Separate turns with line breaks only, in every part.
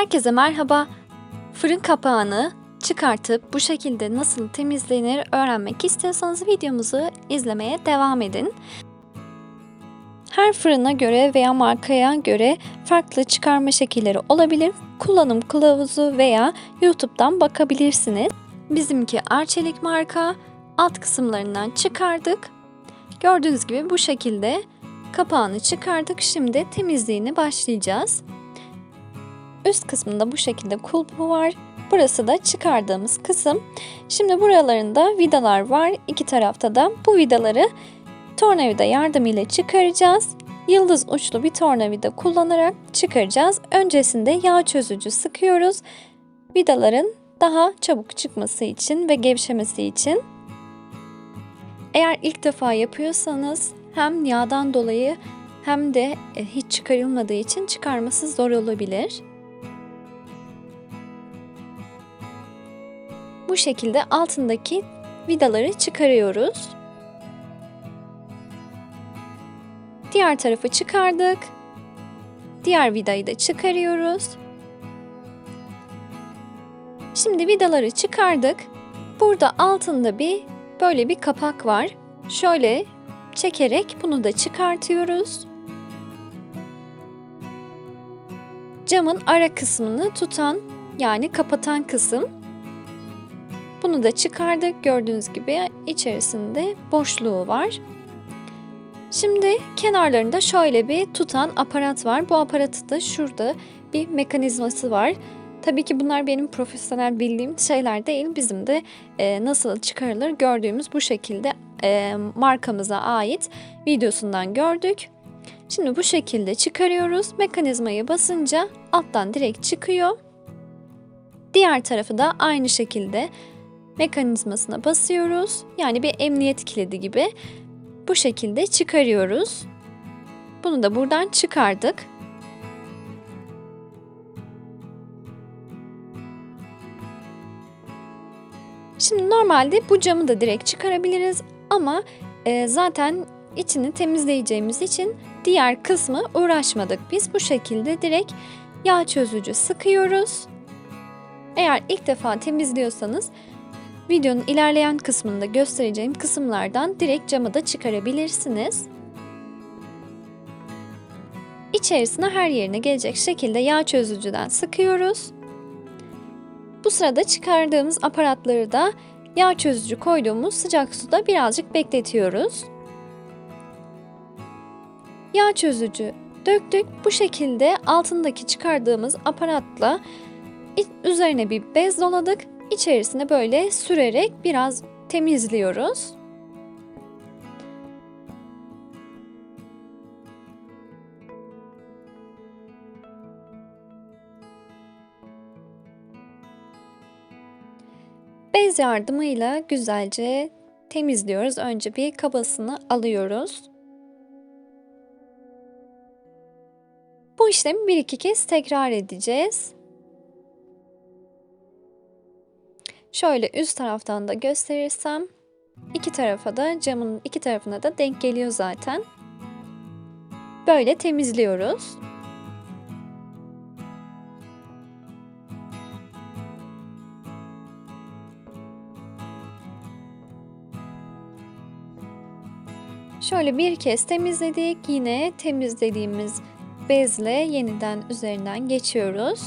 Herkese merhaba. Fırın kapağını çıkartıp bu şekilde nasıl temizlenir öğrenmek istiyorsanız videomuzu izlemeye devam edin. Her fırına göre veya markaya göre farklı çıkarma şekilleri olabilir. Kullanım kılavuzu veya YouTube'dan bakabilirsiniz. Bizimki Arçelik marka. Alt kısımlarından çıkardık. Gördüğünüz gibi bu şekilde kapağını çıkardık. Şimdi temizliğini başlayacağız. Üst kısmında bu şekilde kulpu var. Burası da çıkardığımız kısım. Şimdi buralarında vidalar var. iki tarafta da bu vidaları tornavida yardımıyla çıkaracağız. Yıldız uçlu bir tornavida kullanarak çıkaracağız. Öncesinde yağ çözücü sıkıyoruz. Vidaların daha çabuk çıkması için ve gevşemesi için. Eğer ilk defa yapıyorsanız hem yağdan dolayı hem de e, hiç çıkarılmadığı için çıkarması zor olabilir. Şekilde altındaki vidaları çıkarıyoruz. Diğer tarafı çıkardık. Diğer vidayı da çıkarıyoruz. Şimdi vidaları çıkardık. Burada altında bir böyle bir kapak var. Şöyle çekerek bunu da çıkartıyoruz. Camın ara kısmını tutan yani kapatan kısım. Bunu da çıkardık. Gördüğünüz gibi içerisinde boşluğu var. Şimdi kenarlarında şöyle bir tutan aparat var. Bu aparatı da şurada bir mekanizması var. Tabii ki bunlar benim profesyonel bildiğim şeyler değil. Bizim de e, nasıl çıkarılır gördüğümüz bu şekilde e, markamıza ait videosundan gördük. Şimdi bu şekilde çıkarıyoruz. Mekanizmayı basınca alttan direkt çıkıyor. Diğer tarafı da aynı şekilde mekanizmasına basıyoruz. Yani bir emniyet kilidi gibi bu şekilde çıkarıyoruz. Bunu da buradan çıkardık. Şimdi normalde bu camı da direkt çıkarabiliriz ama e, zaten içini temizleyeceğimiz için diğer kısmı uğraşmadık. Biz bu şekilde direkt yağ çözücü sıkıyoruz. Eğer ilk defa temizliyorsanız videonun ilerleyen kısmında göstereceğim kısımlardan direkt camı da çıkarabilirsiniz. İçerisine her yerine gelecek şekilde yağ çözücüden sıkıyoruz. Bu sırada çıkardığımız aparatları da yağ çözücü koyduğumuz sıcak suda birazcık bekletiyoruz. Yağ çözücü döktük. Bu şekilde altındaki çıkardığımız aparatla üzerine bir bez doladık. İçerisine böyle sürerek biraz temizliyoruz. Bez yardımıyla güzelce temizliyoruz. Önce bir kabasını alıyoruz. Bu işlemi bir iki kez tekrar edeceğiz. Şöyle üst taraftan da gösterirsem iki tarafa da camın iki tarafına da denk geliyor zaten. Böyle temizliyoruz. Şöyle bir kez temizledik. Yine temizlediğimiz bezle yeniden üzerinden geçiyoruz.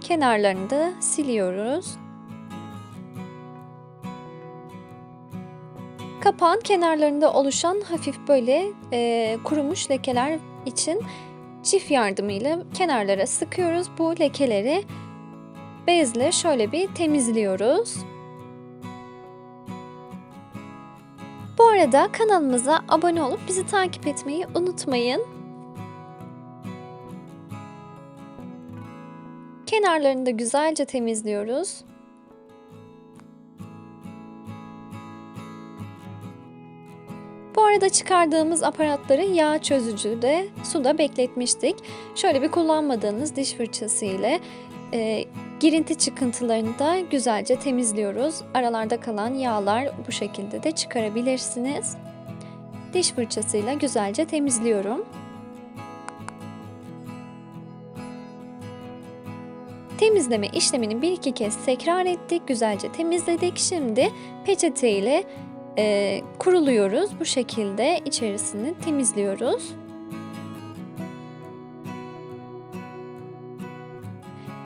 Kenarlarını da siliyoruz. Kapağın kenarlarında oluşan hafif böyle e, kurumuş lekeler için çift yardımıyla kenarlara sıkıyoruz. Bu lekeleri bezle şöyle bir temizliyoruz. Bu arada kanalımıza abone olup bizi takip etmeyi unutmayın. Kenarlarını da güzelce temizliyoruz. Bu arada çıkardığımız aparatları yağ çözücüde suda bekletmiştik. Şöyle bir kullanmadığınız diş fırçası ile e, girinti çıkıntılarını da güzelce temizliyoruz. Aralarda kalan yağlar bu şekilde de çıkarabilirsiniz. Diş fırçasıyla güzelce temizliyorum. Temizleme işlemini bir iki kez tekrar ettik. Güzelce temizledik. Şimdi peçete ile e, kuruluyoruz. Bu şekilde içerisini temizliyoruz.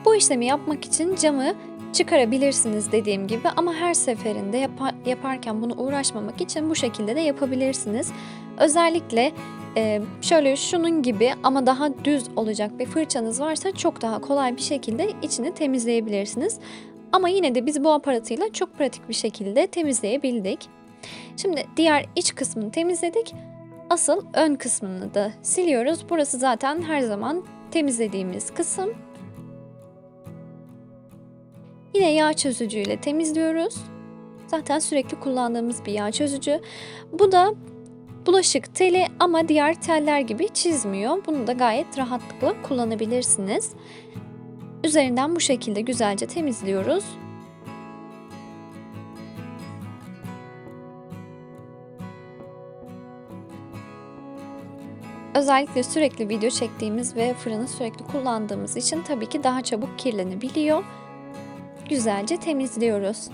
Bu işlemi yapmak için camı çıkarabilirsiniz dediğim gibi ama her seferinde yapa- yaparken bunu uğraşmamak için bu şekilde de yapabilirsiniz. Özellikle e, şöyle şunun gibi ama daha düz olacak bir fırçanız varsa çok daha kolay bir şekilde içini temizleyebilirsiniz. Ama yine de biz bu aparatıyla çok pratik bir şekilde temizleyebildik. Şimdi diğer iç kısmını temizledik. Asıl ön kısmını da siliyoruz. Burası zaten her zaman temizlediğimiz kısım. Yine yağ çözücüyle temizliyoruz. Zaten sürekli kullandığımız bir yağ çözücü. Bu da bulaşık teli ama diğer teller gibi çizmiyor. Bunu da gayet rahatlıkla kullanabilirsiniz. Üzerinden bu şekilde güzelce temizliyoruz. Özellikle sürekli video çektiğimiz ve fırını sürekli kullandığımız için tabii ki daha çabuk kirlenebiliyor. Güzelce temizliyoruz.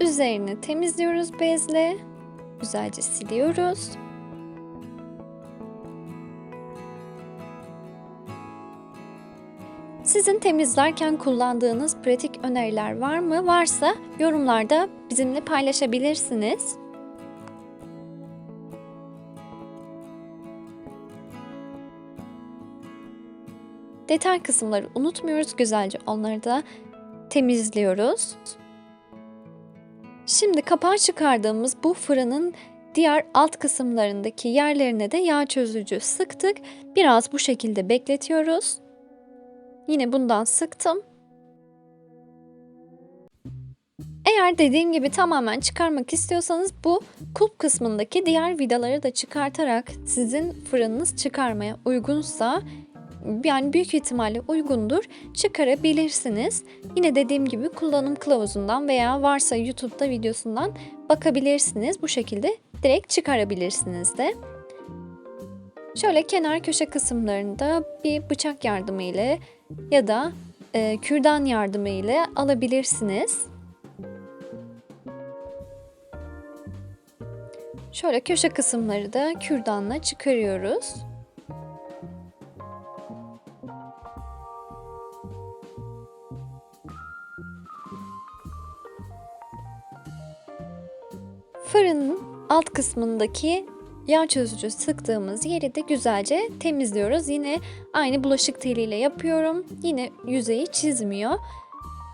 Üzerini temizliyoruz bezle. Güzelce siliyoruz. Sizin temizlerken kullandığınız pratik öneriler var mı? Varsa yorumlarda bizimle paylaşabilirsiniz. Detay kısımları unutmuyoruz. Güzelce onları da temizliyoruz. Şimdi kapağı çıkardığımız bu fırının diğer alt kısımlarındaki yerlerine de yağ çözücü sıktık. Biraz bu şekilde bekletiyoruz. Yine bundan sıktım. Eğer dediğim gibi tamamen çıkarmak istiyorsanız bu kulp kısmındaki diğer vidaları da çıkartarak sizin fırınınız çıkarmaya uygunsa yani büyük ihtimalle uygundur çıkarabilirsiniz. Yine dediğim gibi kullanım kılavuzundan veya varsa YouTube'da videosundan bakabilirsiniz. Bu şekilde direkt çıkarabilirsiniz de. Şöyle kenar köşe kısımlarında bir bıçak yardımı ile ya da e, kürdan yardımı ile alabilirsiniz. Şöyle köşe kısımları da kürdanla çıkarıyoruz. Fırının alt kısmındaki yağ çözücü sıktığımız yeri de güzelce temizliyoruz. Yine aynı bulaşık teliyle yapıyorum. Yine yüzeyi çizmiyor.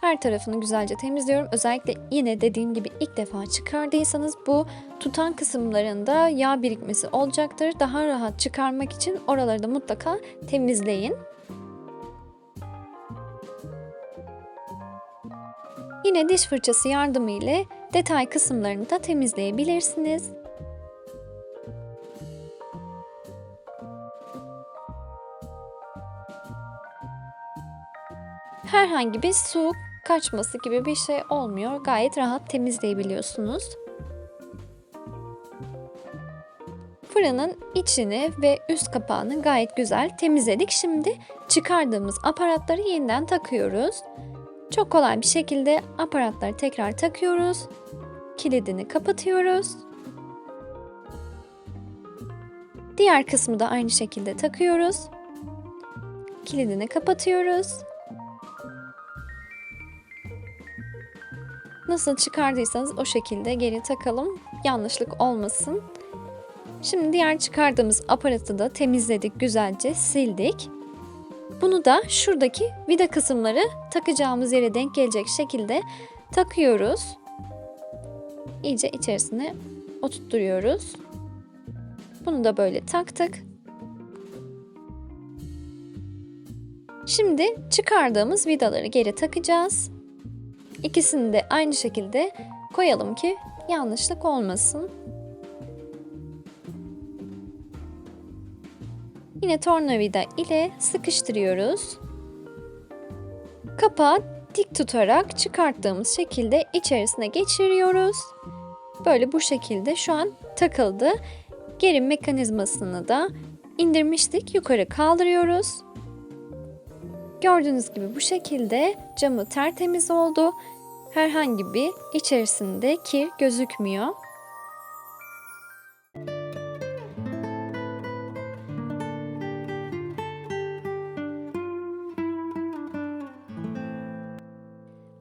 Her tarafını güzelce temizliyorum. Özellikle yine dediğim gibi ilk defa çıkardıysanız bu tutan kısımlarında yağ birikmesi olacaktır. Daha rahat çıkarmak için oraları da mutlaka temizleyin. Yine diş fırçası yardımı ile detay kısımlarını da temizleyebilirsiniz. Herhangi bir su kaçması gibi bir şey olmuyor. Gayet rahat temizleyebiliyorsunuz. Fırının içini ve üst kapağını gayet güzel temizledik. Şimdi çıkardığımız aparatları yeniden takıyoruz. Çok kolay bir şekilde aparatları tekrar takıyoruz. Kilidini kapatıyoruz. Diğer kısmı da aynı şekilde takıyoruz. Kilidini kapatıyoruz. Nasıl çıkardıysanız o şekilde geri takalım. Yanlışlık olmasın. Şimdi diğer çıkardığımız aparatı da temizledik, güzelce sildik. Bunu da şuradaki vida kısımları takacağımız yere denk gelecek şekilde takıyoruz. İyice içerisine oturtturuyoruz. Bunu da böyle taktık. Şimdi çıkardığımız vidaları geri takacağız. İkisini de aynı şekilde koyalım ki yanlışlık olmasın. Yine tornavida ile sıkıştırıyoruz. Kapağı dik tutarak çıkarttığımız şekilde içerisine geçiriyoruz. Böyle bu şekilde şu an takıldı. Geri mekanizmasını da indirmiştik. Yukarı kaldırıyoruz. Gördüğünüz gibi bu şekilde camı tertemiz oldu. Herhangi bir içerisinde kir gözükmüyor.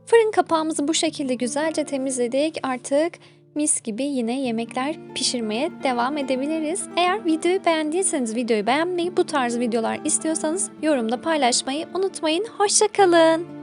Fırın kapağımızı bu şekilde güzelce temizledik. Artık mis gibi yine yemekler pişirmeye devam edebiliriz. Eğer videoyu beğendiyseniz videoyu beğenmeyi, bu tarz videolar istiyorsanız yorumda paylaşmayı unutmayın. Hoşçakalın.